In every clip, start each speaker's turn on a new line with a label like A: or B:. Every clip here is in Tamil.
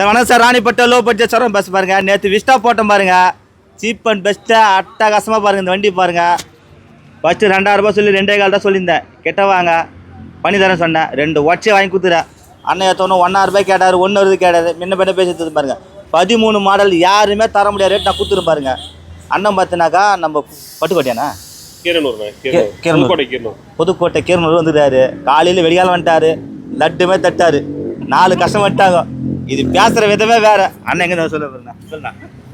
A: சார் வணக்கம் sir Ranipet low budget sir bus பாருங்க. நேற்று விஸ்டா போட்டோம் பாருங்க. சீப் அண்ட் பெஸ்ட்டாக அட்டகாசமாக பாருங்க இந்த வண்டி பாருங்க. ஃபஸ்ட்டு ரெண்டாயிரம் ரூபாய் சொல்லி ரெண்டே கால் தான் சொல்லியிருந்தேன். கெட்ட வாங்க. பண்ணி தரேன் சொன்னேன். ரெண்டு ஒச்சே வாங்கி கொடுத்துறேன் அண்ணன் ஏற்றோன்னு ஒன்னாயிரம் ரூபாய் கேட்டார் ஒன்று வருது கேட்டார். முன்ன பின்ன பேசி பாருங்க. பதிமூணு மாடல் யாருமே தர முடியாத ரேட் நான் கொடுத்துரு பாருங்க. அண்ணன் பார்த்தினாக்கா நம்ம பட்டுக்கோட்டையாண்ணா?
B: கீரனூர். புதுக்கோட்டை கீரனூர்.
A: வந்துட்டாரு. காலையில் வெடிகாலம் வந்துட்டாரு. லட்டுமே தட்டாரு. நாலு கஷ்டம் வந்துட்டாங்க. இது பேசுகிற விதமே வேற. அண்ணன் எங்கே சொல்ல சொல்லுண்ணா.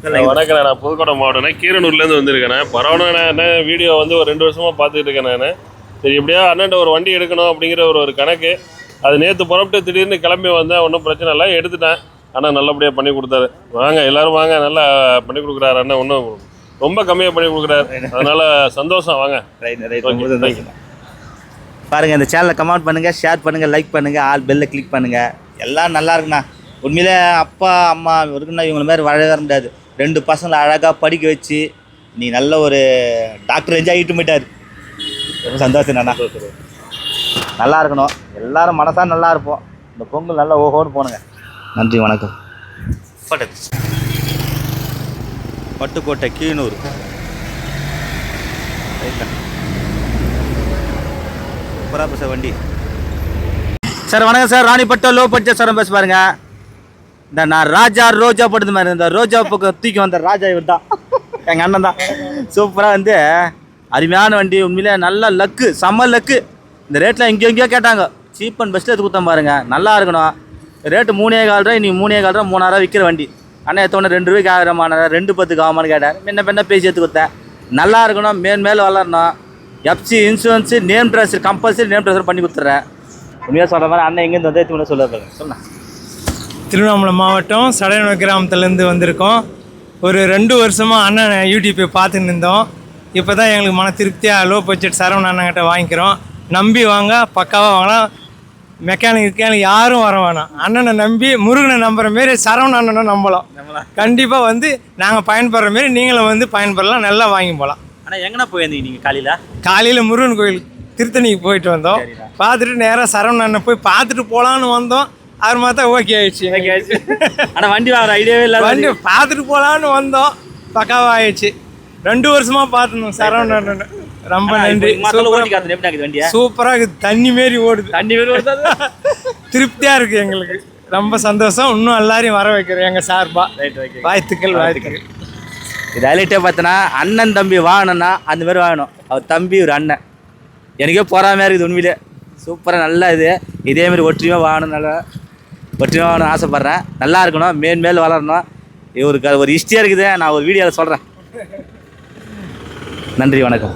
A: சொல்லுங்க
B: வணக்கம் நான் புதுக்கோட்டை மாவட்டம்னா கீரனூர்லேருந்து வந்திருக்கேன் பரவாயில்ல என்ன வீடியோ வந்து ஒரு ரெண்டு வருஷமாக பார்த்துட்டு இருக்கேன் நான். சரி எப்படியா அண்ணன்ட்ட ஒரு வண்டி எடுக்கணும் அப்படிங்கிற ஒரு ஒரு கணக்கு. அது நேற்று புறப்பட்டு திடீர்னு கிளம்பி வந்தேன். ஒன்றும் பிரச்சனை இல்லை. எடுத்துட்டேன். அண்ணன் நல்லபடியாக பண்ணி கொடுத்தாரு. வாங்க எல்லாரும் வாங்க. நல்லா பண்ணி கொடுக்குறாரு அண்ணன் ஒன்றும் ரொம்ப கம்மியாக பண்ணி கொடுக்குறாரு. அதனால சந்தோஷம். வாங்க.
A: ரைட் ரைட்
B: Okay,
A: ரொம்ப
B: thank you.
A: சந்தோஷம். பாருங்க இந்த சேனலை கமெண்ட் பண்ணுங்க ஷேர் பண்ணுங்க லைக் பண்ணுங்க ஆல் பெல்ல கிளிக் பண்ணுங்க. எல்லாம் நல்லா இருக்குண்ணா. உண்மையிலே அப்பா அம்மா இருக்குன்னா இவங்கள மாதிரி வாழவே வர முடியாது. ரெண்டு பசங்களை அழகாக படிக்க வச்சு நீ நல்ல ஒரு டாக்டர் எஞ்சாய் ஆகிட்டு போயிட்டாரு. ரொம்ப சந்தோஷம் அண்ணா நல்லா இருக்கணும். எல்லாரும் மனசாக நல்லா இருப்போம். இந்த பொங்கல் நல்லா ஓஹோன்னு போனுங்க நன்றி வணக்கம். பட்டுக்கோட்டை கீழூர் சூப்பராக பஸ் வண்டி. சார் வணக்கம் sir. Ranipet low budget sir bus பாருங்க. இந்த நான் ராஜா ரோஜா போட்டது மாதிரி இந்த ரோஜா பக்கம் தூக்கி வந்த ராஜா இவர் தான் எங்கள் அண்ணன் தான். சூப்பராக வந்து அருமையான வண்டி உண்மையிலே நல்ல லக்கு செம்ம லக்கு இந்த ரேட்டில் எங்கேயோ எங்கேயோ கேட்டாங்க. சீப் அண்ட் பெஸ்ட்டில் எடுத்து கொடுத்தேன் பாருங்க. நல்லா இருக்கணும். ரேட்டு மூணே கால் ரூபா இன்றைக்கி மூணே கால் ரூபா மூணாயிரம் விற்கிற வண்டி. அண்ணா எத்தோன்னு ரெண்டு ரூபாய்க்கு ஆகிறமான ரெண்டு பத்துக்கு ஆகுமான்னு கேட்டார். முன்ன பின்ன பேசி எடுத்து கொடுத்தேன். நல்லா இருக்கணும். மேல் மேலே வளரணும். FC insurance name address compulsory name dresser பண்ணி கொடுத்துட்றேன். உண்மையாக சொல்கிற மாதிரி அண்ணன் எங்கேருந்து வந்து எடுத்து சொல்ல பாருங்க
C: திருவண்ணாமலை மாவட்டம் சடையண கிராமத்துலேருந்து வந்திருக்கோம். ஒரு ரெண்டு வருஷமாக அண்ணன் யூடியூப்பை பார்த்துன்னு இருந்தோம். இப்போ தான் எங்களுக்கு மன திருப்தியாக லோ பட்ஜெட் சரவண அண்ணன்கிட்ட வாங்கிக்கிறோம். நம்பி வாங்க பக்காவாக வாங்கலாம். மெக்கானிக் மெக்கானிக் யாரும் வர வேணாம். அண்ணனை நம்பி முருகனை நம்புற மாரி சரவண அண்ணனை நம்பலாம். கண்டிப்பாக வந்து நாங்கள் பயன்படுற மாரி நீங்களும் வந்து பயன்படலாம் நல்லா வாங்கி போகலாம்
A: அண்ணா எங்கண்ணா போயிருந்தீங்க நீங்கள் காலையில்?
C: காலையில் முருகன் கோயில் திருத்தணிக்கு போயிட்டு வந்தோம். பார்த்துட்டு நேராக சரவண அண்ணன் போய் பார்த்துட்டு போகலான்னு வந்தோம். அவர் மாத்தா ஓகே ஆயிடுச்சு.
A: ஆனால் வண்டி வாங்குற ஐடியாவே இல்லை
C: வண்டி பார்த்துட்டு போகலான்னு வந்தோம். பக்காவா ஆயிடுச்சு. ரெண்டு வருஷமா பார்த்துருந்தோம். சரவணன் ரொம்ப நன்றி.
A: இருக்குது
C: சூப்பராக இருக்குது தண்ணி மாரி ஓடுது.
A: தண்ணி வேறு
C: திருப்தியா இருக்கு எங்களுக்கு. ரொம்ப சந்தோஷம். இன்னும் எல்லாரையும் வர வைக்கிறோம் எங்க சார்பா.
A: ரைட் ஓகே
C: வாழ்த்துக்கள் வாழ்த்துக்கள்.
A: இது ஹைலைட்டே பார்த்தோன்னா அண்ணன் தம்பி வாங்கணும்னா அந்த மாதிரி வாங்கணும் அவர் தம்பி ஒரு அண்ணன். எனக்கே பொறாமையாக இருக்குது உண்மையிலே. சூப்பராக நல்லா இது. இதே மாதிரி ஒற்றுமையாக வாங்கணும் நல்லா ஒற்றுமையாக ஆசைப்பட்றேன். நல்லா இருக்கணும் மேல் மேல் வளரணும். இவருக்கு ஒரு ஹிஸ்டியாக இருக்குது நான் ஒரு வீடியோவில் சொல்கிறேன் நன்றி வணக்கம்.